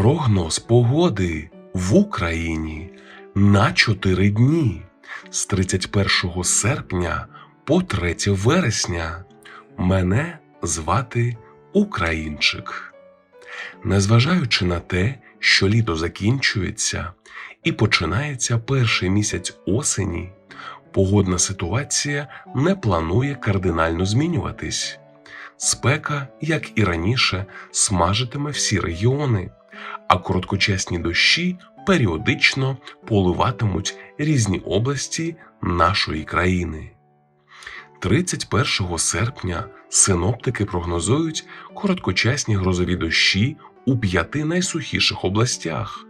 Прогноз погоди в Україні на 4 дні з 31 серпня по 3 вересня. Мене звати Українчик. Незважаючи на те, що літо закінчується і починається перший місяць осені, погодна ситуація не планує кардинально змінюватись. Спека, як і раніше, смажитиме всі регіони, а короткочасні дощі періодично поливатимуть різні області нашої країни. 31 серпня синоптики прогнозують короткочасні грозові дощі у п'яти найсухіших областях.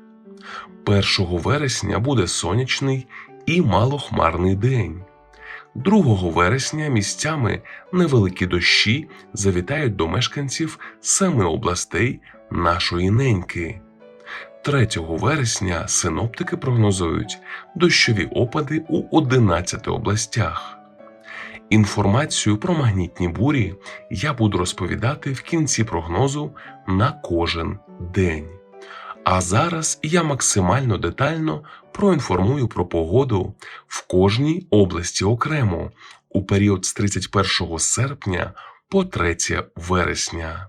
1 вересня буде сонячний і малохмарний день. 2 вересня місцями невеликі дощі завітають до мешканців семи областей нашої неньки. 3 вересня синоптики прогнозують дощові опади у 11 областях. Інформацію про магнітні бурі я буду розповідати в кінці прогнозу на кожен день. А зараз я максимально детально проінформую про погоду в кожній області окремо у період з 31 серпня по 3 вересня.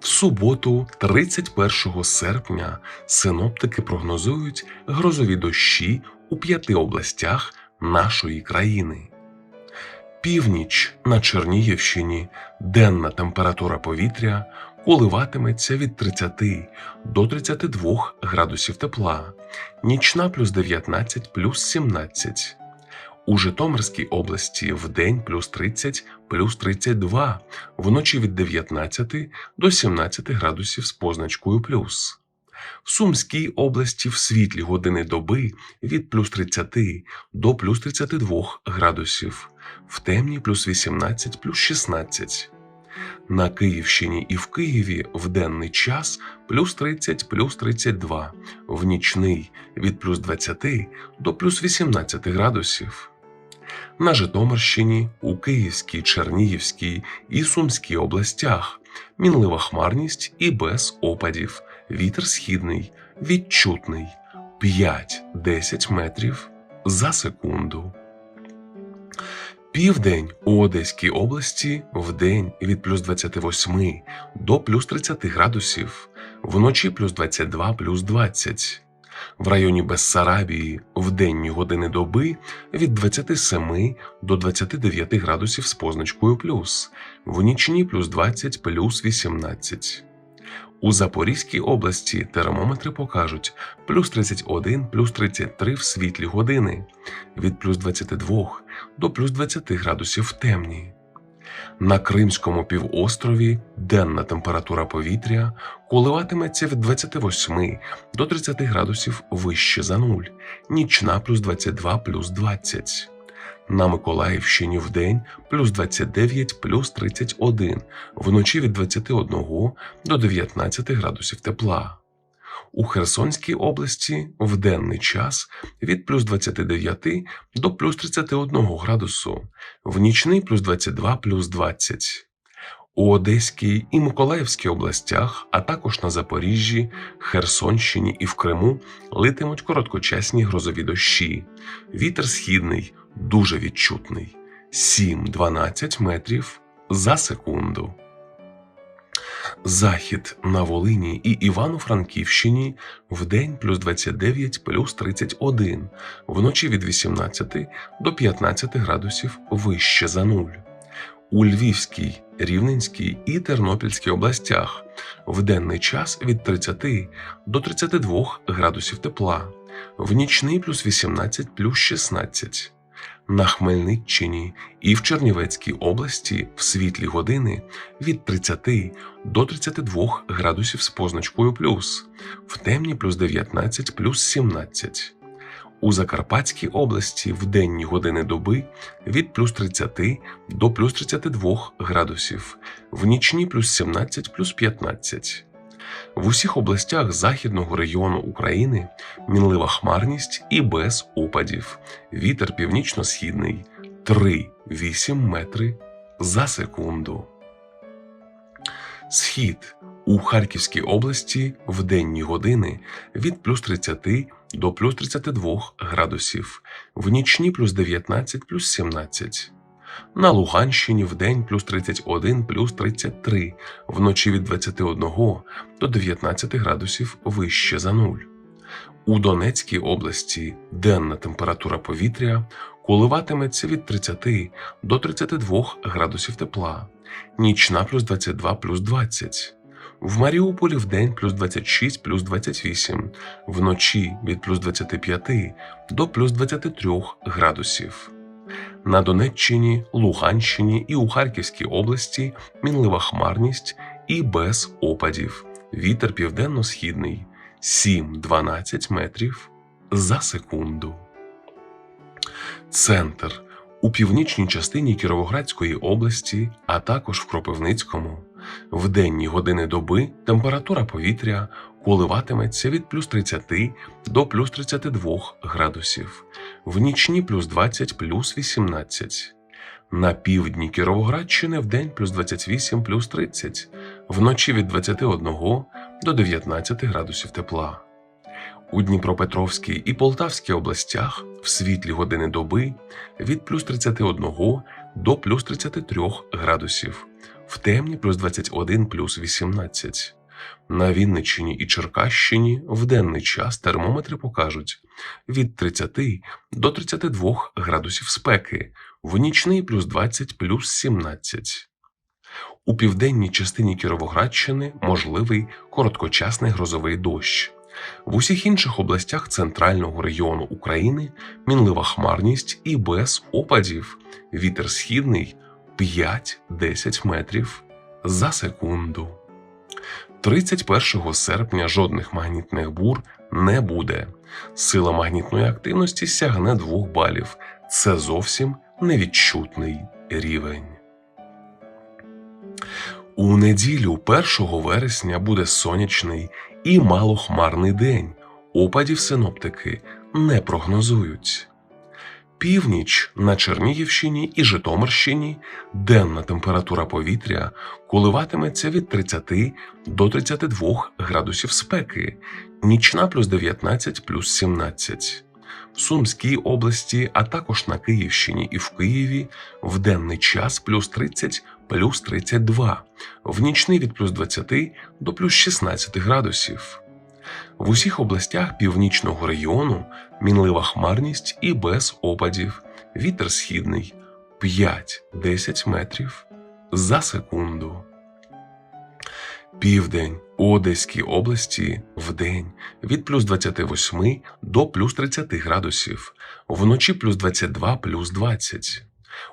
В суботу, 31 серпня, синоптики прогнозують грозові дощі у п'яти областях нашої країни. Північ на Чернігівщині денна температура повітря коливатиметься від 30 до 32 градусів тепла, нічна плюс 19 плюс 17. У Житомирській області в день плюс 30 плюс 32, вночі від 19 до 17 градусів з позначкою плюс. В Сумській області в світлі години доби від плюс 30 до плюс 32 градусів, в темні плюс 18 плюс 16. На Київщині і в Києві в денний час плюс 30 плюс 32, в нічний від плюс 20 до плюс 18 градусів. На Житомирщині, у Київській, Чернігівській і Сумській областях мінлива хмарність і без опадів, вітер східний, відчутний 5-10 метрів за секунду. Південь у Одеській області вдень від плюс 28 до плюс 30 градусів, вночі плюс 22 плюс 20. В районі Бессарабії в денні години доби від 27 до 29 градусів з позначкою плюс, в нічні плюс 20 плюс 18. У Запорізькій області термометри покажуть плюс 31 плюс 33 в світлі години, від плюс 22 до плюс 20 градусів в темні. На Кримському півострові денна температура повітря коливатиметься від 28 до 30 градусів вище за нуль, нічна плюс 22 плюс 20. На Миколаївщині вдень плюс 29 плюс 31, вночі від 21 до 19 градусів тепла. У Херсонській області в денний час від плюс 29 до плюс 31 градусу, в нічний плюс 22 плюс 20. У Одеській і Миколаївській областях, а також на Запоріжжі, Херсонщині і в Криму литимуть короткочасні грозові дощі. Вітер східний дуже відчутний 7-12 метрів за секунду. Захід на Волині і Івано-Франківщині вдень плюс 29 плюс 31, вночі від 18 до 15 градусів вище за нуль. У Львівській, Рівненській і Тернопільській областях в денний час від 30 до 32 градусів тепла, в нічний плюс 18 плюс 16. На Хмельниччині і в Чернівецькій області в світлі години від 30 до 32 градусів з позначкою плюс, в темні плюс 19 плюс 17. У Закарпатській області в денні години доби від плюс 30 до плюс 32 градусів, в нічні плюс 17 плюс 15. В усіх областях західного регіону України мінлива хмарність і без опадів. Вітер північно-східний 3-8 метри за секунду. Схід у Харківській області в денні години від плюс 30 до плюс 32 градусів, в нічні плюс 19 плюс 17. На Луганщині в день плюс 31 плюс 33, вночі від 21 до 19 градусів вище за нуль. У Донецькій області денна температура повітря коливатиметься від 30 до 32 градусів тепла, нічна плюс 22 плюс 20. В Маріуполі в день плюс 26 плюс 28, вночі від плюс 25 до плюс 23 градусів. На Донеччині, Луганщині і у Харківській області мінлива хмарність і без опадів. Вітер південно-східний 7-12 метрів за секунду. Центр у північній частині Кіровоградської області, а також в Кропивницькому. В денні години доби температура повітря коливатиметься від плюс 30 до плюс 32 градусів, в нічні плюс 20 плюс 18. На півдні Кіровоградщини в день плюс 28 плюс 30, вночі від 21 до 19 градусів тепла. У Дніпропетровській і Полтавській областях в світлі години доби від плюс 31 до плюс 33 градусів, в темні плюс 21 плюс 18. На Вінниччині і Черкащині в денний час термометри покажуть від 30 до 32 градусів спеки, в нічний плюс 20 плюс 17. У південній частині Кіровоградщини можливий короткочасний грозовий дощ. В усіх інших областях центрального регіону України мінлива хмарність і без опадів. Вітер східний 5-10 метрів за секунду. 31 серпня жодних магнітних бур не буде. Сила магнітної активності сягне 2 балів. Це зовсім невідчутний рівень. У неділю 1 вересня буде сонячний і малохмарний день. Опадів синоптики не прогнозують. Північ на Чернігівщині і Житомирщині денна температура повітря коливатиметься від 30 до 32 градусів спеки, нічна плюс 19 плюс 17. В Сумській області, а також на Київщині і в Києві в денний час плюс 30 плюс 32, в нічний від плюс 20 до плюс 16 градусів. В усіх областях північного регіону мінлива хмарність і без опадів, вітер східний 5-10 метрів за секунду. Південь у Одеській області вдень від плюс 28 до плюс 30 градусів, вночі плюс 22 плюс 20.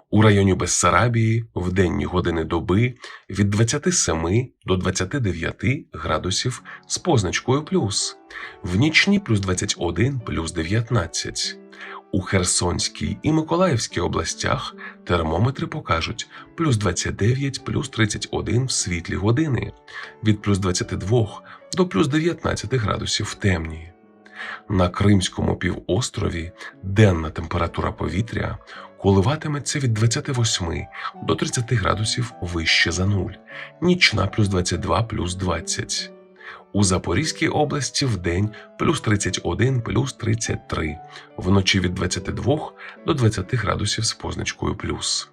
У районі Бессарабії в денні години доби від 27 до 29 градусів з позначкою плюс, в нічні плюс 21 плюс 19. У Херсонській і Миколаївській областях термометри покажуть плюс 29 плюс 31 в світлі години, від плюс 22 до плюс 19 градусів в темні. На Кримському півострові денна температура повітря коливатиметься від 28 до 30 градусів вище за нуль, нічна плюс 22 плюс 20. У Запорізькій області в день плюс 31 плюс 33, вночі від 22 до 20 градусів з позначкою плюс.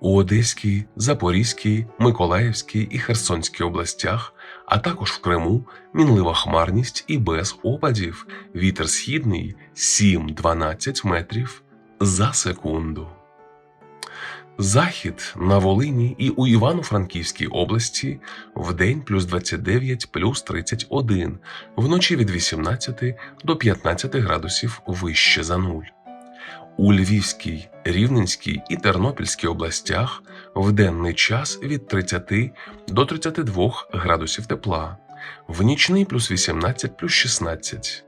У Одеській, Запорізькій, Миколаївській і Херсонській областях, а також в Криму мінлива хмарність і без опадів. Вітер східний 7-12 метрів за секунду. Захід на Волині і у Івано-Франківській області вдень плюс 29 плюс 31, вночі від 18 до 15 градусів вище за нуль. У Львівській, Рівненській і Тернопільській областях в денний час від 30 до 32 градусів тепла, в нічний плюс 18 плюс 16.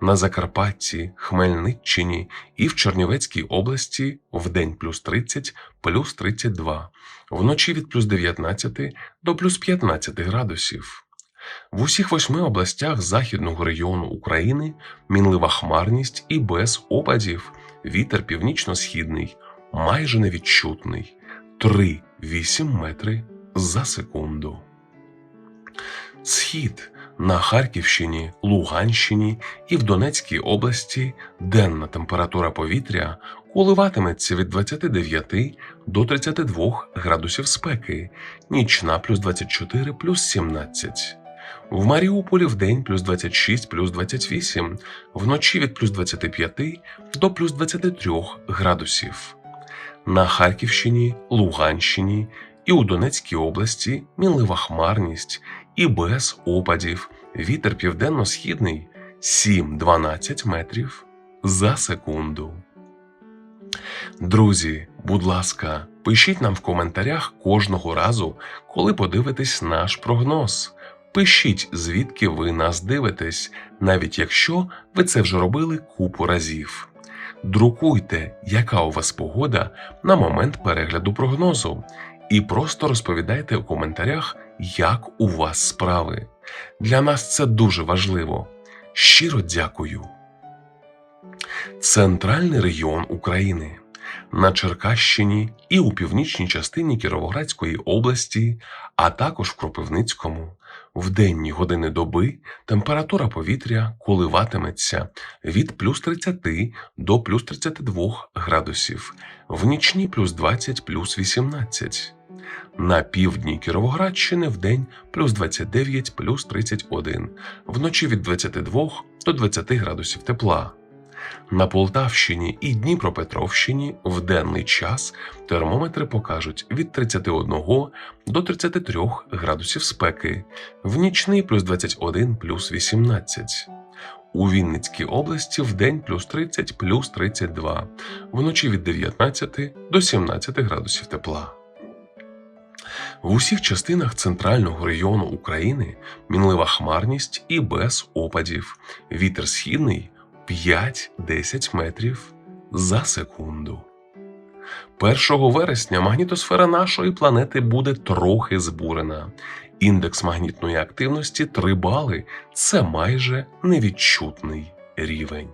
На Закарпатті, Хмельниччині і в Чернівецькій області в день плюс 30 плюс 32, вночі від плюс 19 до плюс 15 градусів. В усіх восьми областях західного регіону України мінлива хмарність і без опадів, вітер північно-східний, майже невідчутний 3-8 метри за секунду. Схід на Харківщині, Луганщині і в Донецькій області денна температура повітря коливатиметься від 29 до 32 градусів спеки, нічна плюс 24 плюс 17. В Маріуполі в день плюс 26 плюс 28, вночі від плюс 25 до плюс 23 градусів. На Харківщині, Луганщині і у Донецькій області мінлива хмарність і без опадів. Вітер південно-східний 7-12 метрів за секунду. Друзі, будь ласка, пишіть нам в коментарях кожного разу, коли подивитесь наш прогноз. Пишіть, звідки ви нас дивитесь, навіть якщо ви це вже робили купу разів. Друкуйте, яка у вас погода на момент перегляду прогнозу, і просто розповідайте у коментарях, як у вас справи. Для нас це дуже важливо. Щиро дякую. Центральний регіон України на Черкащині і у північній частині Кіровоградської області, а також в Кропивницькому. В денні години доби температура повітря коливатиметься від плюс 30 до плюс 32 градусів, в нічні плюс 20 плюс 18. На півдні Кіровоградщини в день плюс 29 плюс 31, вночі від 22 до 20 градусів тепла. На Полтавщині і Дніпропетровщині в денний час термометри покажуть від 31 до 33 градусів спеки, в нічний плюс 21 плюс 18. У Вінницькій області в день плюс 30 плюс 32, вночі від 19 до 17 градусів тепла. В усіх частинах центрального регіону України мінлива хмарність і без опадів. Вітер східний 5-10 метрів за секунду. 1 вересня магнітосфера нашої планети буде трохи збурена. Індекс магнітної активності 3 бали це майже невідчутний рівень.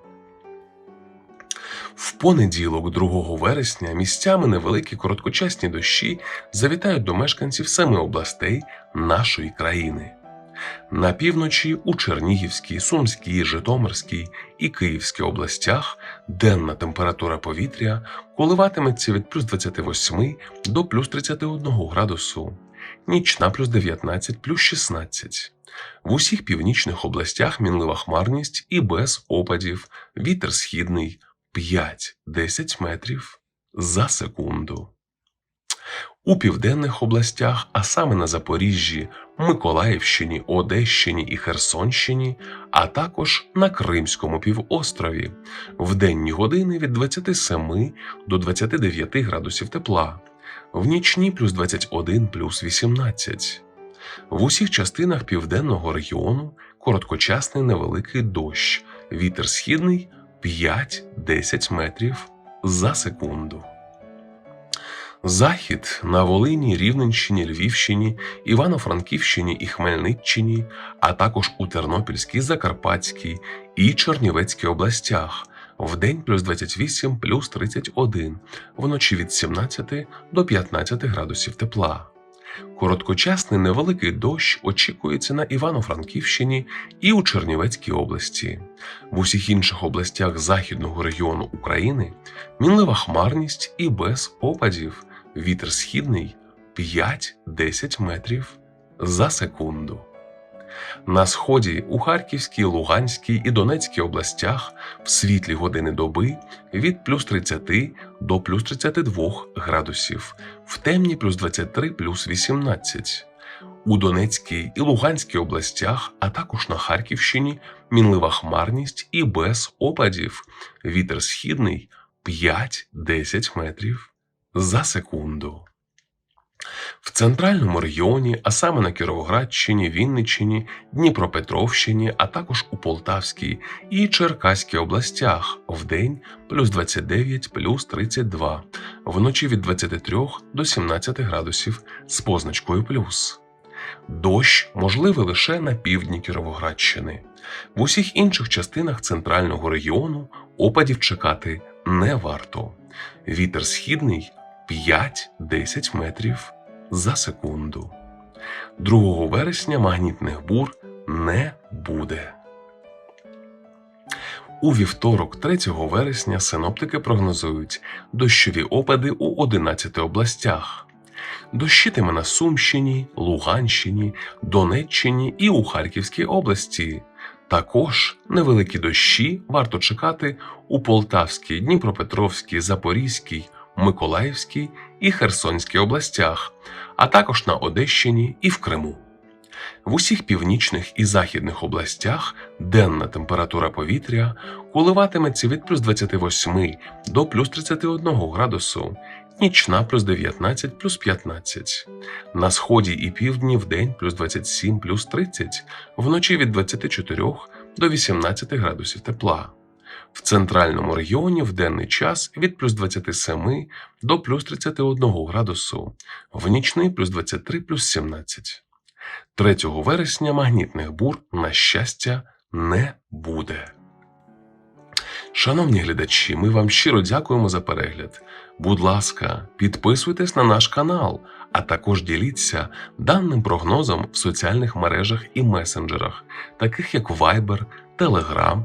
В понеділок, 2 вересня, місцями невеликі короткочасні дощі завітають до мешканців семи областей нашої країни. На півночі у Чернігівській, Сумській, Житомирській і Київській областях денна температура повітря коливатиметься від плюс 28 до плюс 31 градусу, нічна плюс 19 плюс 16. В усіх північних областях мінлива хмарність і без опадів, вітер східний 5-10 метрів за секунду. У південних областях, а саме на Запоріжжі, Миколаївщині, Одещині і Херсонщині, а також на Кримському півострові, в денні години від 27 до 29 градусів тепла, в нічні плюс 21 плюс 18. В усіх частинах південного регіону короткочасний невеликий дощ, вітер східний 5-10 метрів за секунду. Захід на Волині, Рівненщині, Львівщині, Івано-Франківщині і Хмельниччині, а також у Тернопільській, Закарпатській і Чернівецькій областях. В день плюс 28 плюс 31, вночі від 17 до 15 градусів тепла. Короткочасний невеликий дощ очікується на Івано-Франківщині і у Чернівецькій області. В усіх інших областях західного регіону України мінлива хмарність і без опадів. Вітер східний 5-10 метрів за секунду. На сході у Харківській, Луганській і Донецькій областях в світлі години доби від плюс 30 до плюс 32 градусів, в темні плюс 23 плюс 18. У Донецькій і Луганській областях, а також на Харківщині мінлива хмарність і без опадів. Вітер східний 5-10 метрів за секунду. В центральному регіоні, а саме на Кіровоградщині, Вінниччині, Дніпропетровщині, а також у Полтавській і Черкаській областях вдень плюс 29 плюс 32, вночі від 23 до 17 градусів з позначкою плюс. Дощ можливий лише на півдні Кіровоградщини. В усіх інших частинах центрального регіону опадів чекати не варто. Вітер східний 5-10 метрів за секунду. 2 вересня магнітних бур не буде. У вівторок, 3 вересня, синоптики прогнозують дощові опади у 11 областях. Дощитиме на Сумщині, Луганщині, Донеччині і у Харківській області. Також невеликі дощі варто чекати у Полтавській, Дніпропетровській, Запорізькій, Миколаївській і Херсонській областях, а також на Одещині і в Криму. В усіх північних і західних областях денна температура повітря коливатиметься від плюс 28 до плюс 31 градусу, нічна плюс 19 плюс 15. На сході і півдні в день плюс 27 плюс 30, вночі від 24 до 18 градусів тепла. В центральному регіоні в денний час від плюс 27 до плюс 31 градусу, в нічний плюс 23 плюс 17. 3 вересня магнітних бур, на щастя, не буде. Шановні глядачі, ми вам щиро дякуємо за перегляд. Будь ласка, підписуйтесь на наш канал, а також діліться даним прогнозом в соціальних мережах і месенджерах, таких як Viber, Telegram,